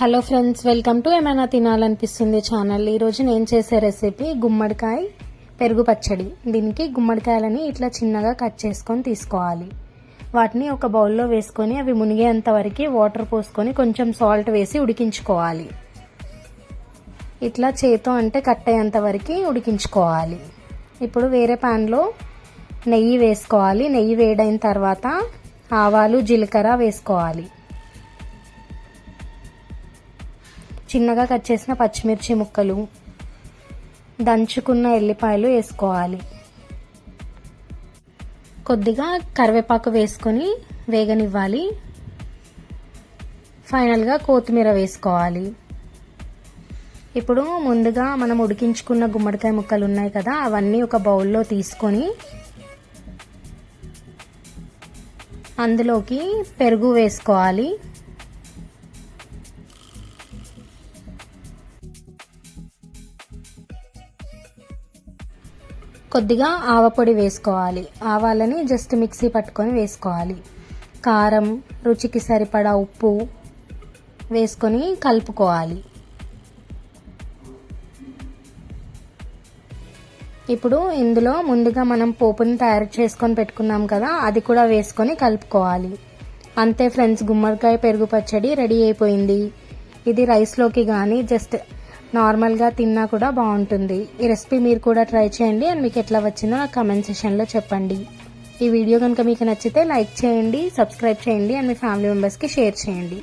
Hello friends welcome to ఏమైనా తినాలనిపిస్తుంది channel ఈరోజు నేను చేసే రెసిపీ గుమ్మడికాయ పెరుగు పచ్చడి. దీనికి గుమ్మడికాయలని ఇట్లా చిన్నగా కట్ చేసుకొని తీసుకోవాలి. వాటిని ఒక బౌల్లో వేసుకొని అవి మునిగేంత వరకు వాటర్ పోసుకొని కొంచెం సాల్ట్ వేసి ఉడికించుకోవాలి. ఇట్లా చేతో అంటే కట్ అయ్యేంత వరకు ఉడికించుకోవాలి. ఇప్పుడు వేరే ప్యాన్లో నెయ్యి వేసుకోవాలి. నెయ్యి వేడైన తర్వాత ఆవాలు జీలకర్ర వేసుకోవాలి. చిన్నగా కట్ చేసిన పచ్చిమిర్చి ముక్కలు దంచుకున్న ఎల్లిపాయలు వేసుకోవాలి. కొద్దిగా కరివేపాకు వేసుకొని వేగనివ్వాలి. ఫైనల్గా కొత్తిమీర వేసుకోవాలి. ఇప్పుడు ముందుగా మనం ఉడికించుకున్న గుమ్మడికాయ ముక్కలు ఉన్నాయి కదా అవన్నీ ఒక బౌల్లో తీసుకొని అందులోకి పెరుగు వేసుకోవాలి. కొద్దిగా ఆవపొడి వేసుకోవాలి. ఆవాలని జస్ట్ మిక్సీ పట్టుకొని వేసుకోవాలి. కారం రుచికి సరిపడా ఉప్పు వేసుకొని కలుపుకోవాలి. ఇప్పుడు ఇందులో ముందుగా మనం పోపుని తయారు చేసుకొని పెట్టుకున్నాం కదా అది కూడా వేసుకొని కలుపుకోవాలి. అంతే ఫ్రెండ్స్ గుమ్మడికాయ పెరుగు పచ్చడి రెడీ అయిపోయింది. ఇది రైస్లోకి కానీ జస్ట్ నార్మల్గా తిన్నా కూడా బాగుంటుంది. ఈ రెసిపీ మీరు కూడా ట్రై చేయండి అండ్ మీకు ఎట్లా వచ్చిందో నాకు కమెంట్ సెషన్లో చెప్పండి. ఈ వీడియో కనుక మీకు నచ్చితే లైక్ చేయండి సబ్స్క్రైబ్ చేయండి అండ్ మీ ఫ్యామిలీ మెంబర్స్కి షేర్ చేయండి.